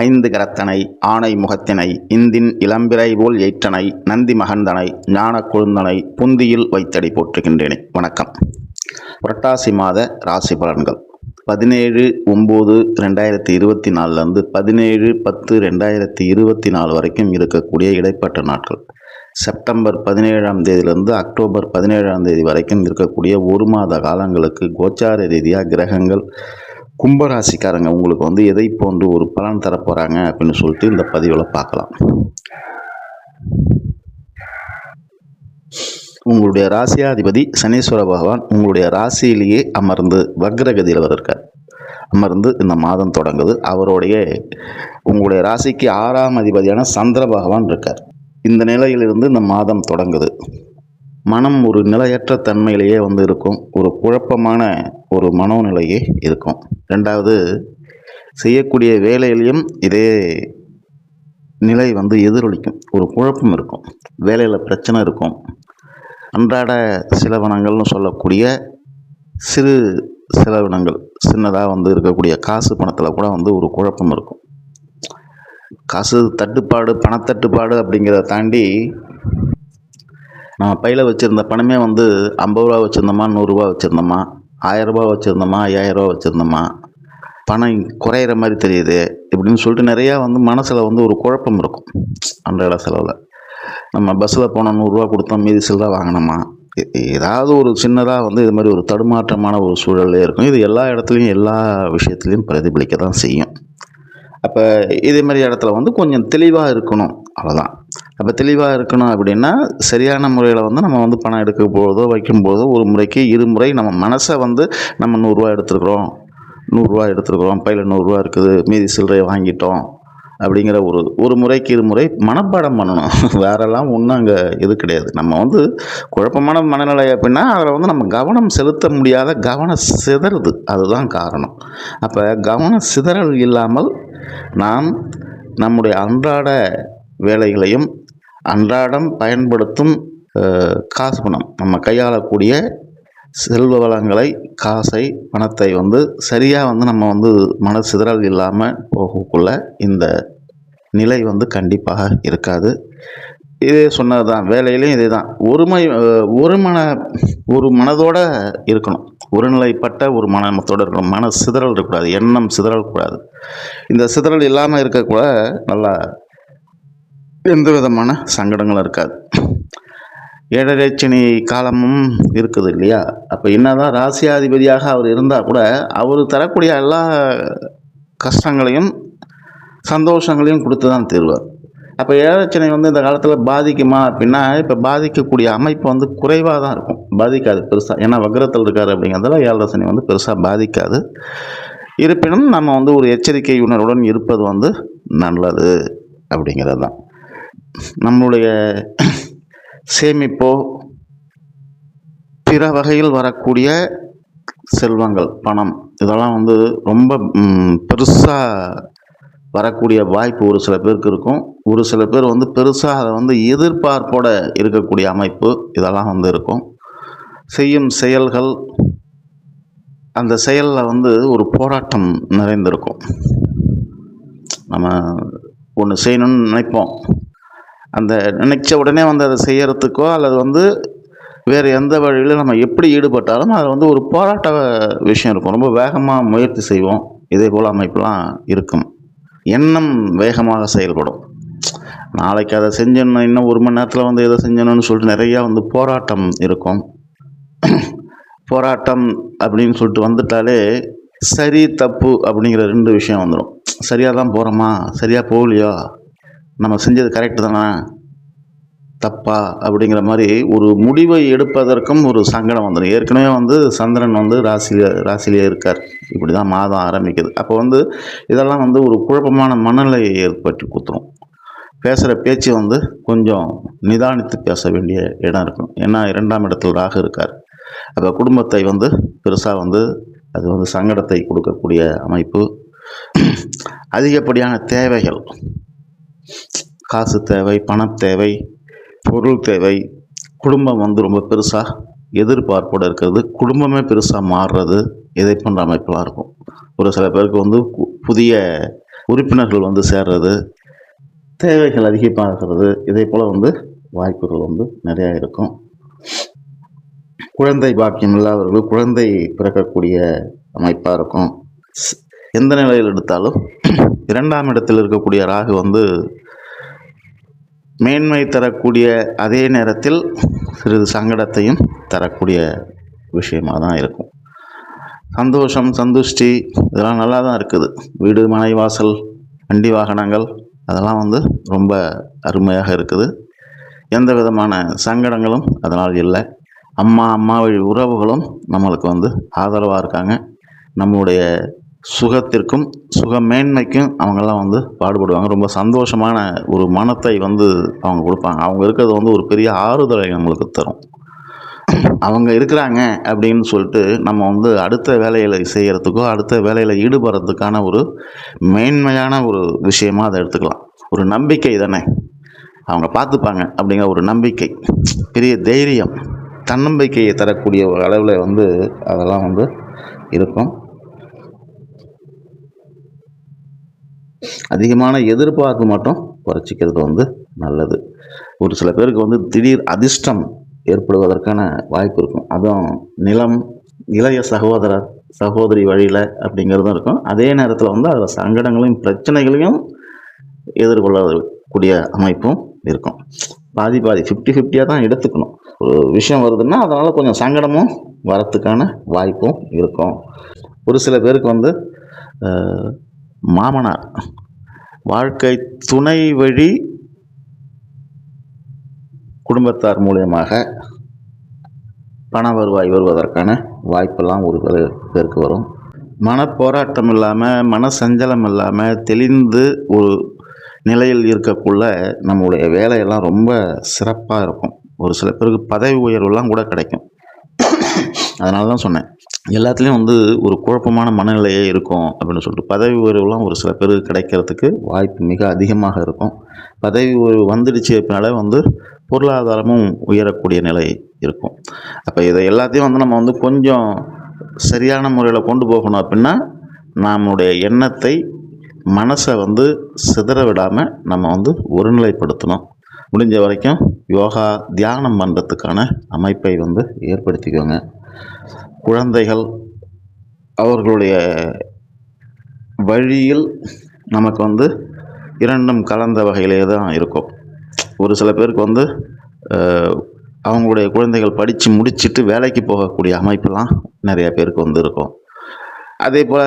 ஐந்து கரத்தனை ஆனை முகத்தினை இந்தின் இளம்பிறை போல் ஏற்றனை நந்தி மகந்தனை ஞான கொழுந்தனை புந்தியில் வைத்தடி போற்றுகின்றேனே. வணக்கம். புரட்டாசி மாத ராசி பலன்கள். பதினேழு ஒம்பது ரெண்டாயிரத்தி இருபத்தி நாலுலேருந்து பதினேழு பத்து ரெண்டாயிரத்தி இருபத்தி நாலு வரைக்கும் இருக்கக்கூடிய இடைப்பட்ட நாட்கள். செப்டம்பர் பதினேழாம் தேதியிலிருந்து அக்டோபர் பதினேழாம் தேதி வரைக்கும் இருக்கக்கூடிய ஒரு மாத காலங்களுக்கு கோச்சார ரீதியாக கிரகங்கள் கும்பராசிக்காரங்க உங்களுக்கு வந்து எதை போன்று ஒரு பலன் தரப்போகிறாங்க அப்படின்னு சொல்லிட்டு இந்த பதிவில் பார்க்கலாம். உங்களுடைய ராசியாதிபதி சனீஸ்வர பகவான் உங்களுடைய ராசியிலேயே அமர்ந்து வக்ரகதியில் அவர் இருக்கார். அமர்ந்து இந்த மாதம் தொடங்குது. அவருடைய உங்களுடைய ராசிக்கு ஆறாம் அதிபதியான சந்திர பகவான் இருக்கார். இந்த நிலையிலிருந்து இந்த மாதம் தொடங்குது. மனம் ஒரு நிலையற்ற தன்மையிலேயே வந்து இருக்கும். ஒரு குழப்பமான ஒரு மனோநிலையே இருக்கும். ரெண்டாவது செய்யக்கூடிய வேலையிலையும் இதே நிலை வந்து எதிரொலிக்கும். ஒரு குழப்பம் இருக்கும். வேலையில் பிரச்சனை இருக்கும். அன்றாட செலவினங்கள்னு சொல்லக்கூடிய சிறு செலவினங்கள் சின்னதாக வந்து இருக்கக்கூடிய காசு பணத்தில் கூட வந்து ஒரு குழப்பம் இருக்கும். காசு தட்டுப்பாடு பணத்தட்டுப்பாடு அப்படிங்கிறத தாண்டி நம்ம பையில் வச்சுருந்த பணமே வந்து ஐம்பது ரூபா வச்சுருந்தோமா நூறுரூவா வச்சுருந்தோமா ஆயரரூபா வச்சுருந்தோமா ஐயாயிரரூபா வச்சுருந்தோமா? பணம் குறையிற மாதிரி தெரியுது இப்படின்னு சொல்லிட்டு நிறையா வந்து மனசில் வந்து ஒரு குழப்பம் இருக்கும் அன்றாட செலவில். நம்ம பஸ்ஸில் போனால் நூறுரூவா கொடுத்தோம் மீதி சில்லறை வாங்கினோமா? ஏதாவது ஒரு சின்னதாக வந்து இது மாதிரி ஒரு தடுமாற்றமான ஒரு சூழலே இருக்கும். இது எல்லா இடத்துலையும் எல்லா விஷயத்துலையும் பிரதிபலிக்க தான் செய்யும். அப்போ இதே மாதிரி இடத்துல வந்து கொஞ்சம் தெளிவாக இருக்கணும். அவ்வளோதான் அப்போ தெளிவாக இருக்கணும் அப்படின்னா சரியான முறையில் வந்து நம்ம வந்து பணம் எடுக்க போதோ வைக்கும் போதோ ஒரு முறைக்கு இருமுறை நம்ம மனசை வந்து நம்ம நூறுரூவா எடுத்துருக்குறோம். நூறுரூவா எடுத்துருக்குறோம். பையில் நூறுரூவா இருக்குது. மீதி சில்லறையை வாங்கிட்டோம். அப்படிங்கிற ஒரு ஒரு முறைக்கு இருமுறை மனப்பாடம் பண்ணணும். வேறெல்லாம் ஒன்றும் அங்கே இது கிடையாது. நம்ம வந்து குழப்பமான மனநிலை அப்படின்னா அதில் வந்து நம்ம கவனம் செலுத்த முடியாத கவன சிதறுது. அதுதான் காரணம். அப்போ கவன சிதறல் இல்லாமல் நாம் நம்முடைய அன்றாட வேலைகளையும் அன்றாடம் பயன்படுத்தும் காசு பணம் நம்ம கையாளக்கூடிய செல்வ வளங்களை காசை பணத்தை வந்து சரியாக வந்து நம்ம வந்து மன சிதறல் இல்லாமல் போகக்குள்ள இந்த நிலை வந்து கண்டிப்பாக இருக்காது. இதே சொன்னது தான் வேலையிலையும் இதே தான் ஒருமை ஒரு மன ஒரு மனதோட இருக்கணும். ஒருநிலைப்பட்ட ஒரு மனமத்தோடு இருக்கணும். மன சிதறல் இருக்கக்கூடாது. எண்ணம் சிதறல் கூடாது. இந்த சிதறல் இல்லாமல் இருக்கக்கூட நல்லா எந்த விதமான சங்கடங்களும் இருக்காது. ஏழரை சனி காலமும் இருக்குது இல்லையா? அப்போ என்னதான் ராசியாதிபதியாக அவர் இருந்தால் கூட அவர் தரக்கூடிய எல்லா கஷ்டங்களையும் சந்தோஷங்களையும் கொடுத்து தான் தருவார். அப்போ ஏழச்சனை வந்து இந்த காலத்தில் பாதிக்குமா அப்படின்னா இப்போ பாதிக்கக்கூடிய அமைப்பு வந்து குறைவாக தான் இருக்கும். பாதிக்காது பெருசாக ஏன்னா வக்ரத்தில் இருக்கார் அப்படிங்கிறதால ஏழரை வந்து பெருசாக பாதிக்காது. இருப்பினும் நம்ம வந்து ஒரு எச்சரிக்கை உணர்வுடன் இருப்பது வந்து நல்லது அப்படிங்கிறது தான் நம்மளுடைய சேமிப்போ பிற வகையில் வரக்கூடிய செல்வங்கள் பணம். இதெல்லாம் வந்து ரொம்ப பெருசாக வரக்கூடிய வாய்ப்பு ஒரு சில பேருக்கு இருக்கும். ஒரு சில பேர் வந்து பெருசாக அதை வந்து எதிர்பார்ப்போட இருக்கக்கூடிய அமைப்பு இதெல்லாம் வந்து இருக்கும். செய்யும் செயல்கள் அந்த செயலில் வந்து ஒரு போராட்டம் நிறைந்திருக்கும். நம்ம ஒன்று செய்யணும்னு நினைப்போம். அந்த நினைச்ச உடனே வந்து அதை செய்யறதுக்கோ அல்லது வந்து வேறு எந்த வழியில் நம்ம எப்படி ஈடுபட்டாலும் அதில் வந்து ஒரு போராட்ட விஷயம் இருக்கும். ரொம்ப வேகமாக முயற்சி செய்வோம். இதே போல் அமைப்பெலாம் இருக்கும். எண்ணம் வேகமாக செயல்படும். நாளைக்கு அதை செஞ்சணும் இன்னும் ஒரு மணி நேரத்தில் வந்து எதை செஞ்சணும்னு சொல்லிட்டு நிறையா வந்து போராட்டம் இருக்கும். போராட்டம் அப்படின்னு சொல்லிட்டு வந்துட்டாலே சரி தப்பு அப்படிங்கிற ரெண்டு விஷயம் வந்துடும் சரியாக தான் போகிறோமா சரியாக போகலையோ? நம்ம செஞ்சது கரெக்டு தானே? தப்பா? அப்படிங்கிற மாதிரி ஒரு முடிவை எடுப்பதற்கும் ஒரு சங்கடம் வந்துடும் ஏற்கனவே வந்து சந்திரன் வந்து ராசியில ராசியிலே இருக்கார். இப்படி தான் மாதம் ஆரம்பிக்குது. அப்போ வந்து இதெல்லாம் வந்து ஒரு குழப்பமான மனநிலையை ஏற்பட்டு கொடுத்துரும். பேசுகிற பேச்சு வந்து கொஞ்சம் நிதானித்து பேச வேண்டிய இடம் இருக்கும். ஏன்னா இரண்டாம் இடத்தில் ராகு இருக்கார். அப்போ குடும்பத்தை வந்து பெருசாக வந்து அது வந்து சங்கடத்தை கொடுக்கக்கூடிய அமைப்பு. அதிகப்படியான தேவைகள் காசு தேவை பணத் தேவை பொருள் தேவை. குடும்பம் வந்து ரொம்ப பெருசாக எதிர்பார்ப்போடு இருக்கிறது. குடும்பமே பெருசாக மாறுறது இதை போன்ற அமைப்பெலாம் இருக்கும். ஒரு சில பேருக்கு வந்து புதிய உறுப்பினர்கள் வந்து சேர்றது தேவைகள் அதிகமாகிறது இதே போல் வந்து வாய்ப்புகள் வந்து நிறையா இருக்கும். குழந்தை பாக்கியம் இல்லாதவர்கள் குழந்தை பிறக்கக்கூடிய அமைப்பாக இருக்கும். எந்த நிலையில் எடுத்தாலும் இரண்டாம் இடத்தில் இருக்கக்கூடிய ராகு வந்து மேன்மை தரக்கூடிய அதே நேரத்தில் சிறிது சங்கடத்தையும் தரக்கூடிய விஷயமாக தான் இருக்கும். சந்தோஷம் சந்துஷ்டி இதெல்லாம் நல்லா தான் இருக்குது. வீடு மனை வாசல் வண்டி வாகனங்கள் அதெல்லாம் வந்து ரொம்ப அருமையாக இருக்குது. எந்த விதமான சங்கடங்களும் அதனால் இல்லை. அம்மா அம்மா வழி உறவுகளும் நம்மளுக்கு வந்து ஆதரவாக இருக்காங்க. நம்முடைய சுகத்திற்கும் சுக மேன்மைக்கும் அவங்கெல்லாம் வந்து பாடுபடுவாங்க. ரொம்ப சந்தோஷமான ஒரு மனத்தை வந்து அவங்க கொடுப்பாங்க. அவங்க இருக்கிறது வந்து ஒரு பெரிய ஆறுதலை நம்மளுக்கு தரும். அவங்க இருக்கிறாங்க அப்படின்னு சொல்லிட்டு நம்ம வந்து அடுத்த வேலையில் செய்கிறதுக்கோ அடுத்த வேலையில் ஈடுபடுறதுக்கான ஒரு மேன்மையான ஒரு விஷயமாக அதை எடுத்துக்கலாம். ஒரு நம்பிக்கை தானே? அவங்க பார்த்துப்பாங்க அப்படிங்கிற ஒரு நம்பிக்கை. பெரிய தைரியம் தன்னம்பிக்கையை தரக்கூடிய ஒரு அளவில் வந்து அதெல்லாம் வந்து இருக்கும். அதிகமான எதிர்பார்ப்பு மட்டும் குறைச்சிக்கிறது வந்து நல்லது. ஒரு சில பேருக்கு வந்து திடீர் அதிர்ஷ்டம் ஏற்படுவதற்கான வாய்ப்பு இருக்கும். அதுவும் நிலம் இளைய சகோதரர் சகோதரி வழியில் அப்படிங்கிறதும் இருக்கும். அதே நேரத்தில் வந்து அதில் சங்கடங்களையும் பிரச்சனைகளையும் எதிர்கொள்ளக்கூடிய அமைப்பும் இருக்கும். பாதி பாதி ஃபிஃப்டி ஃபிஃப்டியாக தான் எடுத்துக்கணும். ஒரு விஷயம் வருதுன்னா அதனால் கொஞ்சம் சங்கடமும் வரத்துக்கான வாய்ப்பும் இருக்கும். ஒரு சில பேருக்கு வந்து மாமனார். வாழ்க்கை துணை வழி குடும்பத்தார் மூலியமாக பண வருவாய் வருவதற்கான வாய்ப்பெல்லாம் ஒரு பேருக்கு வரும். மன போராட்டம் இல்லாமல் மன சஞ்சலம் இல்லாமல் தெளிந்து ஒரு நிலையில் இருக்கக்குள்ள நம்மளுடைய வேலையெல்லாம் ரொம்ப சிறப்பாக இருக்கும். ஒரு சில பேருக்கு பதவி உயர்வுலாம் கூட கிடைக்கும். அதனால தான் சொன்னேன். எல்லாத்துலேயும் வந்து ஒரு குழப்பமான மனநிலையே இருக்கும் அப்படின்னு சொல்லிட்டு. பதவி உயர்வுலாம் ஒரு சில பேருக்கு கிடைக்கிறதுக்கு வாய்ப்பு மிக அதிகமாக இருக்கும். பதவி உயர்வு வந்துடுச்சு அப்படின்னாலே வந்து பொருளாதாரமும் உயரக்கூடிய நிலை இருக்கும். அப்போ இதை எல்லாத்தையும் வந்து நம்ம வந்து கொஞ்சம் சரியான முறையில் கொண்டு போகணும் அப்படின்னா நம்முடைய எண்ணத்தை மனசை வந்து சிதற விடாமல் நம்ம வந்து ஒருநிலைப்படுத்தணும். முடிஞ்ச வரைக்கும் யோகா தியானம் பண்ணுறதுக்கான அமைப்பை வந்து ஏற்படுத்திக்கோங்க. குழந்தைகள் அவர்களுடைய வழியில் நமக்கு வந்து இரண்டும் கலந்த வகையிலே தான் இருக்கும். ஒரு சில பேருக்கு வந்து அவங்களுடைய குழந்தைகள் படித்து முடிச்சுட்டு வேலைக்கு போகக்கூடிய அமைப்பெல்லாம் நிறைய பேருக்கு வந்து இருக்கும். அதே போல்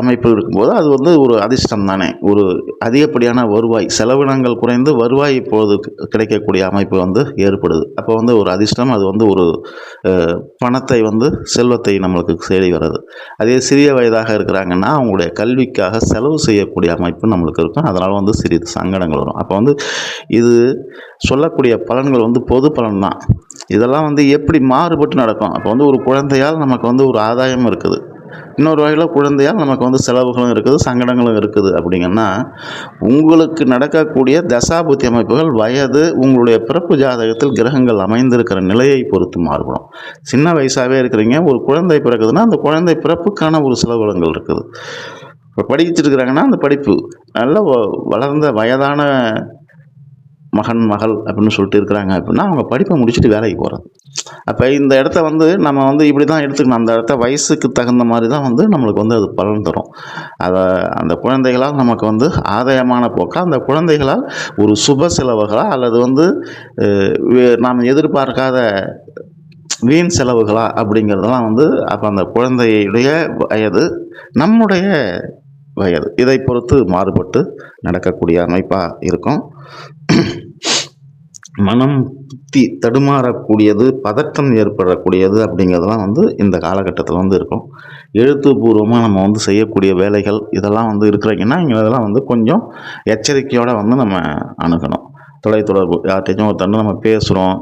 அமைப்பு இருக்கும்போது அது வந்து ஒரு அதிர்ஷ்டம் தானே. ஒரு அதிகப்படியான வருவாய் செலவினங்கள் குறைந்து வருவாய் இப்போது கிடைக்கக்கூடிய அமைப்பு வந்து ஏற்படுது. அப்போ வந்து ஒரு அதிர்ஷ்டம் அது வந்து ஒரு பணத்தை வந்து செல்வத்தை நம்மளுக்கு தேடி வர்றது. அதே சிறிய வயதாக இருக்கிறாங்கன்னா அவங்களுடைய கல்விக்காக செலவு செய்யக்கூடிய அமைப்பு நம்மளுக்கு இருக்கும். அதனால் வந்து சிறிது சங்கடங்கள் வரும். அப்போ வந்து இது சொல்லக்கூடிய பலன்கள் வந்து பொது பலன் தான். இதெல்லாம் வந்து எப்படி மாறுபட்டு நடக்கும்? அப்போ வந்து ஒரு குழந்தையால் நமக்கு வந்து ஒரு ஆதாயம் இருக்குது. இன்னொரு வகையில் குழந்தையால் நமக்கு வந்து செலவுகளும் இருக்குது சங்கடங்களும் இருக்குது அப்படிங்கன்னா உங்களுக்கு நடக்கக்கூடிய தசாபுத்தி அமைப்புகள் வயது உங்களுடைய பிறப்பு ஜாதகத்தில் கிரகங்கள் அமைந்திருக்கிற நிலையை பொறுத்து மாறுபடும். சின்ன வயசாகவே இருக்கிறீங்க ஒரு குழந்தை பிறக்குதுன்னா அந்த குழந்தை பிறப்புக்கான ஒரு செலவுகளங்கள் இருக்குது. இப்போ படிச்சுட்டு இருக்கிறாங்கன்னா அந்த படிப்பு நல்ல வ- வளர்ந்த வயதான மகன் மகள் அப்படின்னு சொல்லிட்டு இருக்கிறாங்க அப்படின்னா அவங்க படிப்பை முடிச்சுட்டு வேலைக்கு போகிறது அப்போ இந்த இடத்த வந்து நம்ம வந்து இப்படி தான் எடுத்துக்கணும். அந்த இடத்த வயசுக்கு தகுந்த மாதிரி தான் வந்து நம்மளுக்கு வந்து அது பலன் தரும். அதை அந்த குழந்தைகளால் நமக்கு வந்து ஆதாயமான போக்காக அந்த குழந்தைகளால் ஒரு சுப செலவுகளாக அல்லது வந்து நாம் எதிர்பார்க்காத வீண் செலவுகளா அப்படிங்கிறதெல்லாம் வந்து அப்போ அந்த குழந்தையுடைய வயது நம்முடைய வயது. இதை பொறுத்து மாறுபட்டு நடக்கக்கூடிய அமைப்பாக இருக்கும். மனம் புத்தி தடுமாறக்கூடியது பதட்டம் ஏற்படக்கூடியது அப்படிங்கிறதெல்லாம் வந்து இந்த காலகட்டத்தில் வந்து இருக்கும். எழுத்துப்பூர்வமாக நம்ம வந்து செய்யக்கூடிய வேலைகள் இதெல்லாம் வந்து இருக்கிறீங்கன்னா இங்கே இதெல்லாம் வந்து கொஞ்சம் எச்சரிக்கையோடு வந்து நம்ம அணுகணும். தொலைத்தொடர்பு யார்கிட்டையும் ஒருத்தர் நம்ம பேசுகிறோம்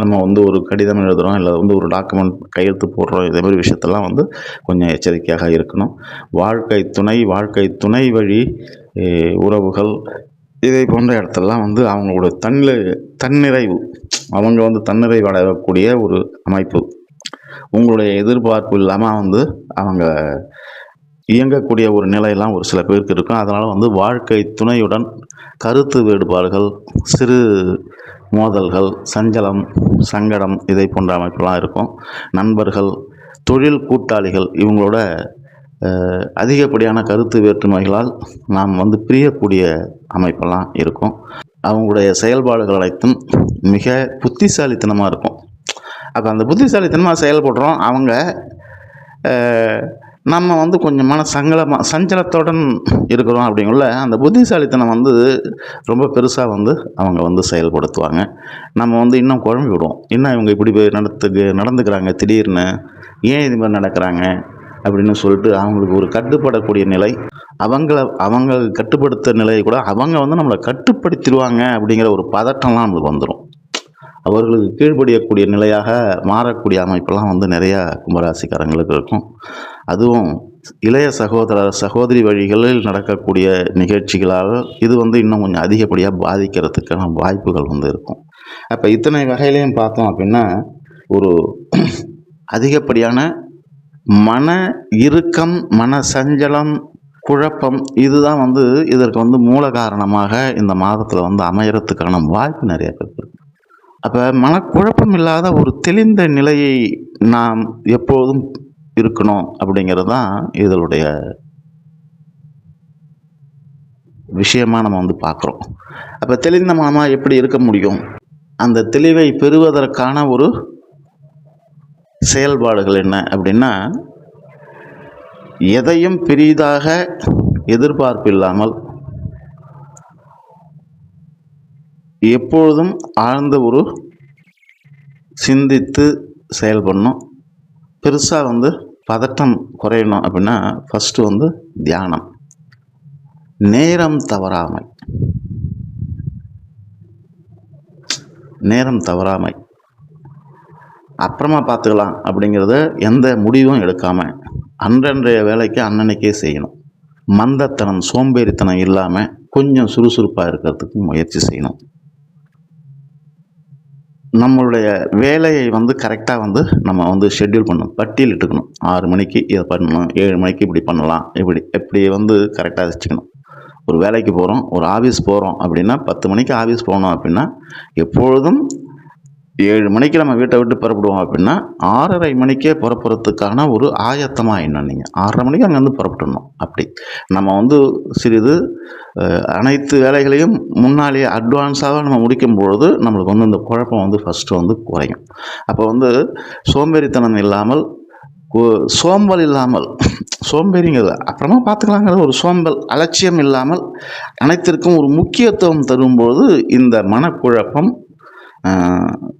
நம்ம வந்து ஒரு கடிதம் எழுதுகிறோம் இல்லை வந்து ஒரு டாக்குமெண்ட் கையெழுத்து போடுறோம் இதே மாதிரி விஷயத்தெல்லாம் வந்து கொஞ்சம் எச்சரிக்கையாக இருக்கணும். வாழ்க்கை துணை வாழ்க்கை துணை வழி உறவுகள் இதை போன்ற இடத்தெல்லாம் வந்து அவங்களோட தன்னிலை தன்னிறைவு அவங்க வந்து தன்னிறைவு அடையக்கூடிய ஒரு அமைப்பு. உங்களுடைய எதிர்பார்ப்பு இல்லாமல் வந்து அவங்க இயங்கக்கூடிய ஒரு நிலையெல்லாம் ஒரு சில பேருக்கு இருக்கும். அதனால் வந்து வாழ்க்கை துணையுடன் கருத்து வேறுபாடுகள் சிறு மோதல்கள் சஞ்சலம் சங்கடம் இதை போன்ற அமைப்பெல்லாம் இருக்கும். நண்பர்கள் தொழில் கூட்டாளிகள் இவங்களோட அதிகப்படியான கருத்து வேற்றுமைகளால் நாம் வந்து பிரியக்கூடிய அமைப்பெல்லாம் இருக்கும். அவங்களுடைய செயல்பாடுகள் அனைத்தும் மிக புத்திசாலித்தனமாக இருக்கும். அப்போ அந்த புத்திசாலித்தனமாக செயல்படுறோம். அவங்க நம்ம வந்து கொஞ்சமான சங்கலமாக சஞ்சலத்துடன் இருக்கிறோம் அப்படிங்குள்ள அந்த புத்திசாலித்தனம் வந்து ரொம்ப பெருசாக வந்து அவங்க வந்து செயல்படுத்துவாங்க. நம்ம வந்து இன்னும் குழம்பி விடுவோம் இன்னும் இவங்க இப்படி போய் நடத்துக்கு நடந்துக்கிறாங்க திடீர்னு? ஏன் இது மாதிரி நடக்கிறாங்க? அப்படின்னு சொல்லிட்டு அவங்களுக்கு ஒரு கட்டுப்படக்கூடிய நிலை. அவங்கள அவங்க கட்டுப்படுத்த நிலையை கூட அவங்க வந்து நம்மளை கட்டுப்படுத்திடுவாங்க அப்படிங்கிற ஒரு பதட்டம்லாம் நம்மளுக்கு வந்துடும் அவர்களுக்கு கீழ்ப்படியக்கூடிய நிலையாக மாறக்கூடிய அமைப்பெல்லாம் வந்து நிறையா கும்பராசிக்காரங்களுக்கு இருக்கும். அதுவும் இளைய சகோதர சகோதரி வழிகளில் நடக்கக்கூடிய நிகழ்ச்சிகளால் இது வந்து இன்னும் கொஞ்சம் அதிகப்படியாக பாதிக்கிறதுக்கான வாய்ப்புகள் வந்து இருக்கும். அப்போ இத்தனை வகையிலையும் பார்த்தோம் அப்படின்னா ஒரு அதிகப்படியான மன இறுக்கம் மன சஞ்சலம் குழப்பம் இதுதான் வந்து இதற்கு வந்து மூல காரணமாக இந்த மாதத்தில் வந்து அமையறதுக்கான வாய்ப்பு நிறைய பேருக்கு இருக்கு. அப்போ மனக்குழப்பம் இல்லாத ஒரு தெளிந்த நிலையை நாம் எப்போதும் இருக்கணும் அப்படிங்கிறது தான் இதனுடைய விஷயமாக நம்ம வந்து பார்க்குறோம் அப்போ தெளிந்த மனமாக எப்படி இருக்க முடியும்? அந்த தெளிவை பெறுவதற்கான ஒரு செயல்பாடுகள் என்ன அப்படின்னா எதையும் பெரிதாக எதிர்பார்ப்பு இல்லாமல் எப்பொழுதும் ஆழ்ந்த ஒரு சிந்தித்து செயல்படணும். பெருசாக வந்து பதட்டம் குறையணும் அப்படின்னா ஃபஸ்ட்டு வந்து தியானம். நேரம் தவறாமை. நேரம் தவறாமை. அப்புறமா பார்த்துக்கலாம் அப்படிங்கிறத எந்த முடிவும் எடுக்காமல் அன்றன்றைய வேலைக்கு அன்னன்னைக்கே செய்யணும். மந்தத்தனம் சோம்பேறித்தனம் இல்லாமல் கொஞ்சம் சுறுசுறுப்பாக இருக்கிறதுக்கு முயற்சி செய்யணும். நம்மளுடைய வேலையை வந்து கரெக்டாக வந்து நம்ம வந்து ஷெட்யூல் பண்ணணும். பட்டியல் இட்டுக்கணும். ஆறு மணிக்கு இதை பண்ணணும் ஏழு மணிக்கு இப்படி பண்ணலாம் இப்படி இப்படி வந்து கரெக்டாக வச்சுக்கணும். ஒரு வேலைக்கு போகிறோம் ஒரு ஆஃபீஸ் போகிறோம் அப்படின்னா பத்து மணிக்கு ஆஃபீஸ் போகணும் அப்படின்னா எப்பொழுதும் ஏழு மணிக்கு நம்ம வீட்டை விட்டு புறப்படுவோம் அப்படின்னா ஆறரை மணிக்கே புறப்படுறதுக்கான ஒரு ஆயத்தமாக இன்னும் நீங்கள் ஆறரை மணிக்கு அங்கேருந்து புறப்பட்டுணும் அப்படி. நம்ம வந்து சிறிது அனைத்து வேலைகளையும் முன்னாலேயே அட்வான்ஸாக நம்ம முடிக்கும் பொழுது நம்மளுக்கு வந்து இந்த குழப்பம் வந்து ஃபஸ்ட்டு வந்து குறையும். அப்போ வந்து சோம்பேறித்தனம் இல்லாமல் சோம்பல் இல்லாமல் சோம்பேறிங்கிறது அப்புறமா பார்த்துக்கலாங்கிறது ஒரு சோம்பல் அலட்சியம் இல்லாமல் அனைத்திற்கும் ஒரு முக்கியத்துவம் தரும்போது இந்த மனக்குழப்பம்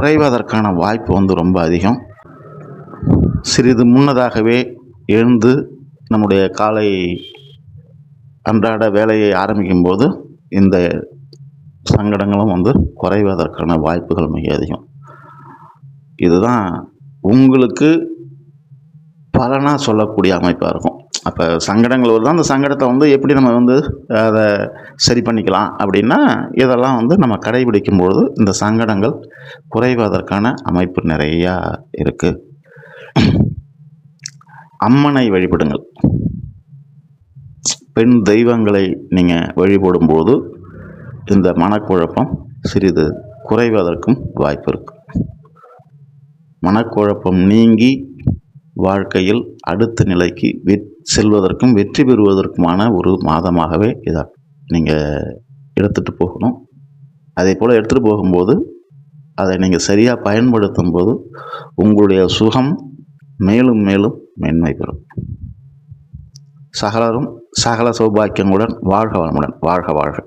குறைவதற்கான வாய்ப்பு வந்து ரொம்ப அதிகம். சிறிது முன்னதாகவே எழுந்து நம்முடைய காலை அன்றாட வேலையை ஆரம்பிக்கும்போது இந்த சங்கடங்களும் வந்து குறைவதற்கான வாய்ப்புகள் மிக அதிகம். இதுதான் உங்களுக்கு பலனாக சொல்லக்கூடிய அமைப்பாக இருக்கும். அப்போ சங்கடங்கள் வருது? அந்த சங்கடத்தை வந்து எப்படி நம்ம வந்து அதை சரி பண்ணிக்கலாம் அப்படின்னா இதெல்லாம் வந்து நம்ம கடைபிடிக்கும் பொழுது இந்த சங்கடங்கள் குறைவதற்கான அமைப்பு நிறையா இருக்குது அம்மனை வழிபடுங்கள். பெண் தெய்வங்களை நீங்கள் வழிபடும்போது இந்த மனக்குழப்பம் சிறிது குறைவதற்கும் வாய்ப்பு இருக்கு. மனக்குழப்பம் நீங்கி வாழ்க்கையில் அடுத்த நிலைக்கு வெற் செல்வதற்கும் வெற்றி பெறுவதற்குமான ஒரு மாதமாகவே இதாக நீங்கள் எடுத்துகிட்டு போகணும். அதே போல் எடுத்துகிட்டு போகும்போது அதை நீங்கள் சரியாக பயன்படுத்தும் போது உங்களுடைய சுகம் மேலும் மேலும் மென்மை பெறும். சகலரும் சகல சௌபாக்கியங்களுடன் வாழ்க வளமுடன். வாழ்க வாழ்க.